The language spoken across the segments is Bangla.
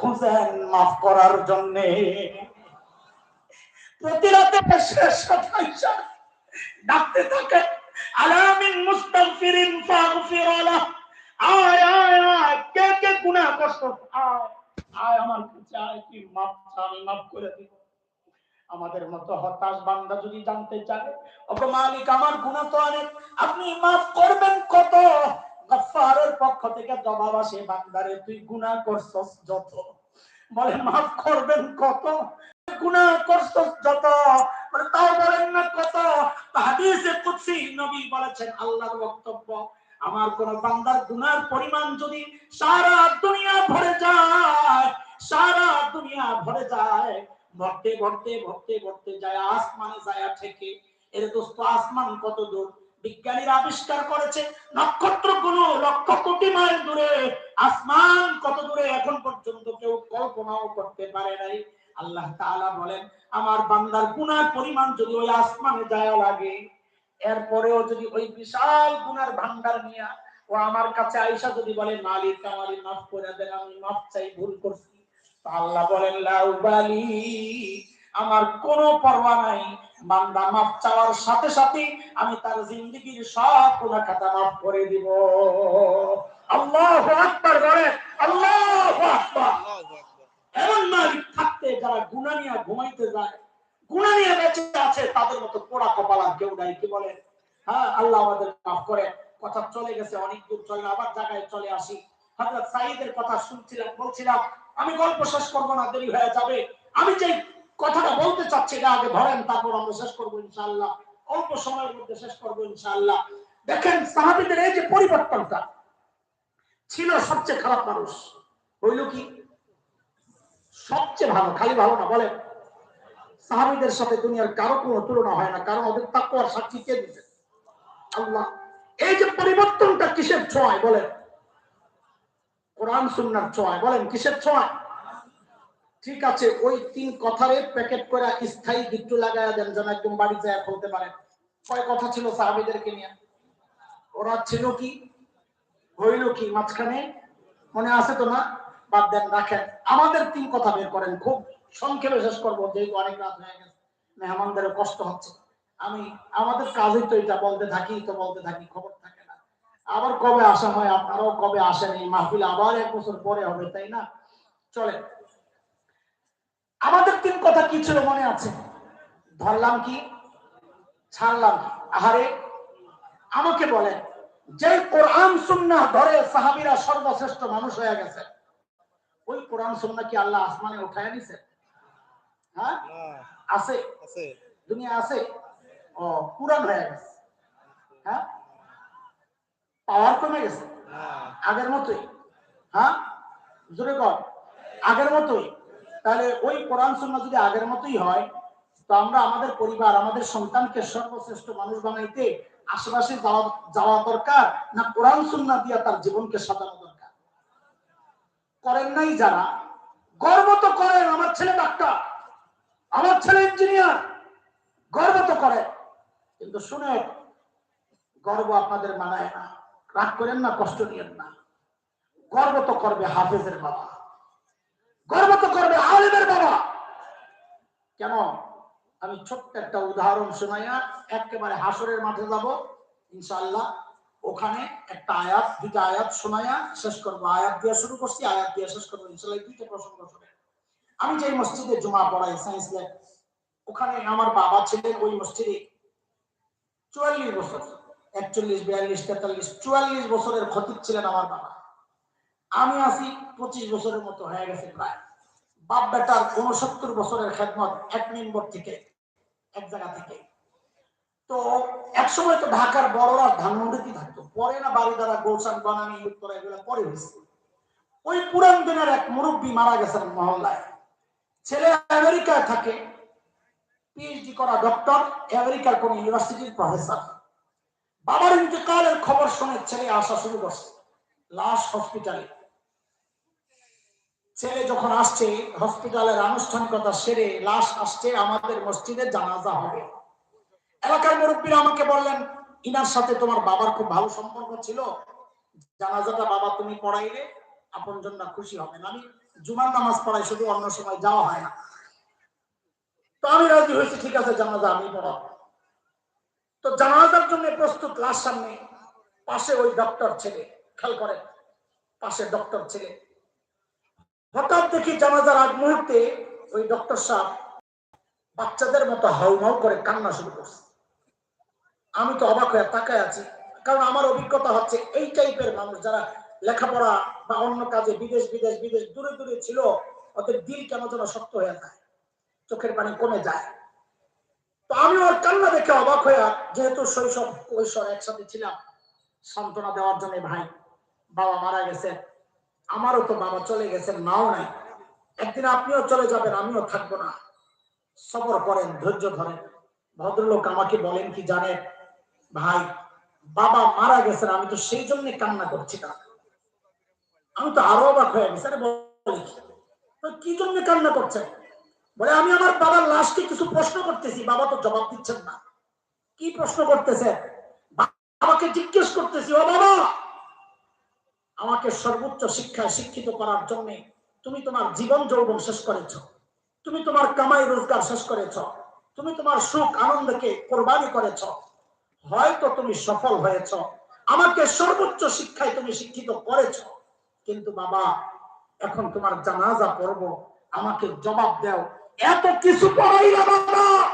খুঁজেন মাফ করার প্রতি রাতে শেষ কথা হিসাবে ডাকতে থাকে, আলামিন ফাগফির আলাহ আয় আয় আয়, কে কে গুনাহ করছ আয় আয়, আমার কাছে আয় তুই মাফ আমি মাফ করে দিব আমাদের মতো হতাশ বান্দা যদি জানতে চায় মালিক আমার গুনাহ তো অনেক, আপনি মাফ করবেন কত? গফফারের পক্ষ থেকে জবাব আসে বান্দারে তুই গুনাহ করছস যত। বলেন মাফ করবেন কত? গুনাহ করছস যত। বলে, তাও বলেন না কত? হাদিসে কুদসি নবী বলেছেন, আল্লাহর বক্তব্য, আমার কোন বান্দার গুনার পরিমাণ যদি সারা দুনিয়া ভরে যায়, সারা দুনিয়া ভরে যায়, ভরতে ভরতে ভরতে ভরতে যায়, আসমানে যায় থেকে, এর দোস্ত, আসমান কত দূর? বিজ্ঞানীরা আবিষ্কার করেছে নক্ষত্রগুলো লক্ষ কোটি মাইল দূরে, আসমান কত দূরে, এখন পর্যন্ত কেউ কল্পনাও করতে পারে নাই। আল্লাহ তাআলা বলেন, আমার বান্দার গুনার পরিমাণ যদি ওই আসমানে যায় লাগে, এরপরেও যদি ওই বিশাল গুনার ভান্ডার নিয়ে, ও আমার কাছে আইসা যদি বলে, মালিক আমারই মাফ করে দেন, আমি মাফ চাই, ভুল করছি। আল্লাহ বলেন লাউবালি আমার কোনো পরোয়া নাই। বান্দা মাফ চাওয়ার সাথে সাথে আমি তার জিন্দগির সব গুনাহ খাতা মাফ করে দিব। আকবার আকবার। এমন মালিক থাকতে যারা নিয়ে ঘুমাইতে যায় নিয়ে বেঁচে আছে, তাদের মতো পোড়া কপাল কেউ নাই, কি বলে হ্যাঁ আল্লাহ আমাদের মাফ করে কথা চলে গেছে, অনেক দূর চলে, আবার জায়গায় চলে আসি। সাইদের কথা শুনছিলাম, বলছিলাম, আমি গল্প শেষ করব না, দেরি হয়ে যাবে। আমি যে বলতে এটা আগে ধরেন, তারপর আমরা শেষ করব ইনশাআল্লাহ। অল্প সময়ের মধ্যে শেষ করব ইনশাআল্লাহ। দেখেন, সাহাবীদের এই যে পরিবর্তনটা ছিল সবচেয়ে খারাপ মানুষ। হইল কি? সবচেয়ে ভালো, খালি ভালো না, বলেন। সাহাবীদের সাথে দুনিয়ার কারও কোনো তুলনা হয় না, কারণ ওদের তাকওয়ার সাক্ষী কে দিতে আল্লাহ। এই যে পরিবর্তনটা কিসের ছোঁয়ায়, বলেন? কোরআন, সুন্নার ছোঁয়ায়, বলেন, কিসের ছোঁয়ায়? ঠিক আছে, ওই তিন কথারে প্যাকেট করে স্থায়ী গিট্টু লাগায় দেন যেন একদম বাড়ি যায় বলতে পারেন কয় কথা ছিল সাহাবীদেরকে নিয়ে? ওরা ছিল কি? হইল কি? মাঝখানে মনে আছে তো না? বাদ দেন, রাখেন। আমাদের তিন কথা বের করেন। খুব সংক্ষেপে শেষ করব, যেহেতু অনেক রাত হয়ে গেছে। মেহমানদের কষ্ট হচ্ছে। আমি, আমাদের কাজই তো এটা, বলতে থাকি তো বলতে থাকি, খবর থাকে না। আবার কবে আসা হয়? আপনারাও কবে আসেন? এই মাহফিল আবার এক বছর পরে হবে, তাই না? চলে আমাদের তিন কথা কি ছিল মনে আছে? ধরলাম কি? ছাড়লাম কি? আহারে আমাকে বলেন যে কোরআন সুন্না ধরে সাহাবিরা সর্বশ্রেষ্ঠ মানুষ হয়ে গেছে ওই কোরআন সুন্নাহ কি আল্লাহ আসমানে উঠায় দিছে? হ্যাঁ? আছে? দুনিয়া আছে? ও পুরান হয়ে গেছে। হ্যাঁ? পাওয়ার কমে গেছে? আগের মতোই। হ্যাঁ? জোরে কর। আগের মতোই। তাহলে ওই কোরআন সুন্নাহ যদি আগের মতোই হয়, তো আমরা আমাদের পরিবার, আমাদের সন্তানকে সর্বশ্রেষ্ঠ মানুষ বানাইতে আশেপাশে যাওয়া দরকার না কোরআন সুন্নাহ দিয়া তার জীবনকে সাজানো দরকার? করেন নাই যারা? গর্ব তো করেন, আমার ছেলে ডাক্তার, আমার ছেলে ইঞ্জিনিয়ার, গর্ব তো করে কিন্তু শুনে গর্ব আপনাদের মানায় না। রাগ করেন না, কষ্ট নিয়েন না। গর্ব তো করবে হাফেজের বাবা। গর্ব তো করবে আলিমের বাবা। কেন আমি ছোট্ট একটা উদাহরণ শোনাইয়া একেবারে হাসরের মাঠে যাব, ইনশাআল্লাহ। ওখানে একটা আয়াত, দুইটা আয়াত শোনাইয়া শেষ করব। আয়াত দিয়ে শুরু করছি, আয়াত দিয়ে শেষ করব, ইনশাআল্লাহ এই দুইটা প্রসঙ্গ শুনে আমি যে মসজিদে জমা পড়াই সায়েন্স ল্যাব ওখানে আমার বাবা ছিলেন ওই মসজিদে চুয়াল্লিশ বছর, একচল্লিশ, বিয়াল্লিশ, তেতাল্লিশ, চুয়াল্লিশ বছরের খতিব ছিলেন আমার বাবা। আমি আছি পঁচিশ বছরের মতো হয়ে গেছে প্রায়। বাপ বেটার উনসত্তর বছরের খেদমত এক নম্বর থেকে, এক জায়গা থেকে। তো একসময় তো ঢাকার বড়রা ধানমন্ডিতে থাকতো। পরে না বাড়ি দ্বারা গোলশান, বানানি, উত্তরা, এগুলো পরে হয়েছে। ওই পুরান দিনের এক মুরব্বী মারা গেছেন মহল্লায়। ছেলে আমেরিকায় থাকে পিএইচডি করা ডক্টর আমেরিকার কোন ইউনিভার্সিটির প্রফেসর বাবার ইন্তেকালের খবর শুনে ছেলে আসা শুরু করছে। লাশ হসপিটালে। ছেলে যখন আসছে, হসপিটালের আনুষ্ঠানিকতা সেরে লাশ আসছে আমাদের মসজিদে, জানাজা হবে। এলাকার মুরব্বীরা আমাকে বললেন, ইনার সাথে তোমার বাবার খুব ভালো সম্পর্ক ছিল। জানাজাটা বাবা তুমি পড়াইলে আপন জন্য খুশি হবেন আমি জুমার নামাজ পড়াই, শুধু অন্য সময় যাওয়া হয় না। তো আমি রাজি হয়েছি, ঠিক আছে, জানাজা আমি পড়াবো। তো জানাজার জন্য প্রস্তুত, লাশ সামনে, পাশে ওই ডক্টর ছেলে। খেয়াল করেন পাশে ডক্টর ছেলে। হঠাৎ দেখি জানাজার আগ মুহূর্তে ওই ডক্টর সাহেব বাচ্চাদের মতো হাউমাউ করে কান্না শুরু করছে। আমি তো অবাক হয়ে তাকায় আছি, কারণ আমার অভিজ্ঞতা হচ্ছে এই টাইপের মানুষ যারা লেখাপড়া বা অন্য কাজে বিদেশ বিদেশ বিদেশ দূরে দূরে ছিল, ওদের দিল কেন যেন শক্ত হয়ে যায়, চোখের পানি কমে যায়। তো আমি ওর কান্না দেখে অবাক হয়ে, যেহেতু শৈশব, কৈশোর একসাথে ছিলাম, সান্ত্বনা দেওয়ার জন্য ভাই বাবা মারা গেছে, আমারও তো বাবা চলে গেছেন নাও নাই। একদিন আপনিও চলে যাবেন, আমিও থাকব না। সবর করেন, ধৈর্য ধরেন। ভদ্রলোক আমাকে বলেন কি জানেন? ভাই, বাবা মারা গেছেন, আমি তো সেই জন্য কান্না করছি না। আমি তো আরও অবাক হয়ে গেছি, আরে? কি? জন্য কান্না করছেন? বলে, আমি আমার বাবার লাশকে কিছু প্রশ্ন করতেছি, বাবা তো জবাব দিচ্ছেন না। কি প্রশ্ন করতেছে বাবাকে জিজ্ঞেস করতেছি, ও বাবা! আমাকে সর্বোচ্চ শিক্ষায় শিক্ষিত করার জন্য তুমি তোমার জীবন যৌবন শেষ করেছ। তুমি তোমার কামাই রোজগার শেষ করেছ। তুমি তোমার সুখ আনন্দকে কোরবানি করেছ। হয়তো তুমি সফল হয়েছ। আমাকে সর্বোচ্চ শিক্ষায় তুমি শিক্ষিত করেছ। কিন্তু বাবা, এখন তোমার জানাজা পড়ব। আমাকে জবাব দাও। এত কিছু পড়াইলাম বাবা।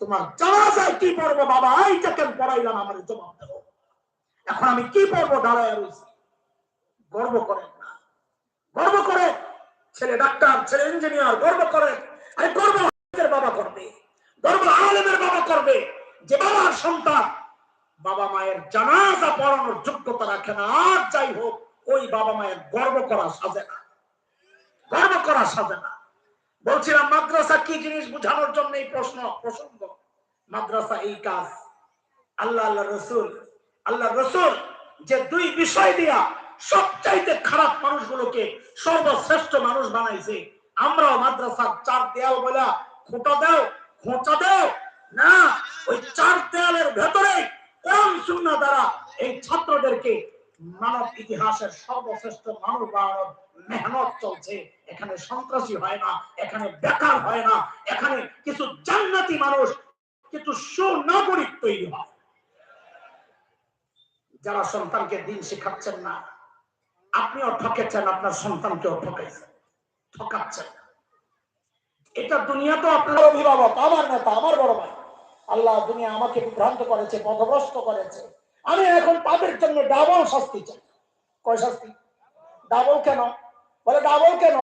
তোমার জানাজায় কি পড়ব বাবা? এইটা কেন পড়াইলাম আমার জবাব দাও। এখন আমি কি পড়ব? দাঁড়ায় রয়েছি গর্ব করেন না গর্ব করে। ছেলে ডাক্তার, ছেলে ইঞ্জিনিয়ার গর্ব করে। আরে গর্ব বাবা করবে। গর্ব আলেমের বাবা করবে। যে বাবার সন্তান বাবা মায়ের জানাজা পড়ানোর যোগ্যতা রাখে না। আর যাই হোক, ওই বাবা মায়ের গর্ব করা সাজে না। গর্ব করা সাজে না। বলছিলাম, মাদ্রাসা কি জিনিস বুঝানোর জন্য এই প্রশ্ন? প্রসঙ্গ। মাদ্রাসা এই কাজ। আল্লাহ আল্লাহ রসুল আল্লাহ রসুল যে দুই বিষয় দিয়া সবচাইতে খারাপ মানুষগুলোকে সর্বশ্রেষ্ঠ মানুষ বানাইছে। আমরাও মাদ্রাসার চার দেয়াল বলা খোঁটা দাও, খোঁচা দাও। না, ওই চার দেয়ালের ভেতরে কোরআন, সুন্নাহ দ্বারা এই ছাত্রদেরকে মানব ইতিহাসের সর্বশ্রেষ্ঠ মানুষ বানানোর মেহনত চলছে। এখানে সন্ত্রাসী হয় না, এখানে বেকার হয় না, এখানে কিছু জান্নাতি মানুষ, কিছু সুনাগরিক তৈরি হয়। যারা সন্তানকে দিন শেখাচ্ছেন না আপনিও ঠকেছেন, আপনার সন্তানকেও ঠকাইছেন ঠকাচ্ছেন। এটা দুনিয়া তো আপনার অভিভাবক, আমার নেতা, আমার বড় ভাই। আল্লাহ দুনিয়া আমাকে বিভ্রান্ত করেছে পথভ্রষ্ট করেছে। আমি এখন তাদের জন্য ডাবল শাস্তি চাই। কয় শাস্তি? ডাবল কেন? বলে, ডাবল কেন?